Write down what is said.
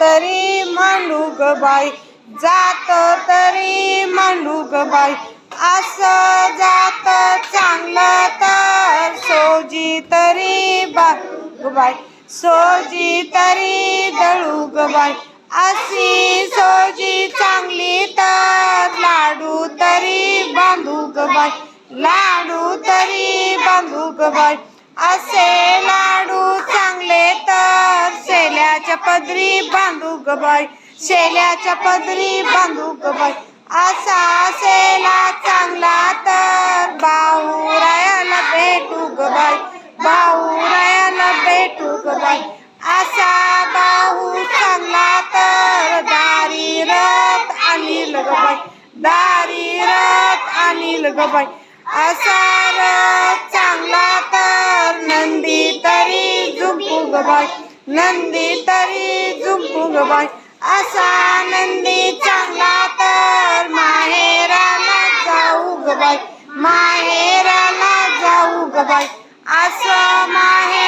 तरी ग बाई जात तरी मांडू ग बाई. असं जात चांगलं तर सोजी तरी बा बाई. सोजी तरी दळू ग बाई. अशी सोजी चांगली तर लाडू तरी बांधू ग बाई. लाडू तरी बांधू ग बाई. असे पदरी बांधू ग बाई शेल्याच्या पदरी बांधू ग बाई. असा शेला चांगला तर बाहुरायाला भेटू ग बाई बाहुरायाला भेटू ग बाई. असा भाऊ चांगला तर दारी रथ आणील ग बाई दारी रथ आणील ग बाई. असा रथ चांगला तर नंदी तरी झुंपू ग बाई. नंदी तरी झुंपुंग ग बाई. असा नंदी चांगला तर माहेराला जाऊ ग बाई. माहेराला जाऊ ग बाई. असं माहेर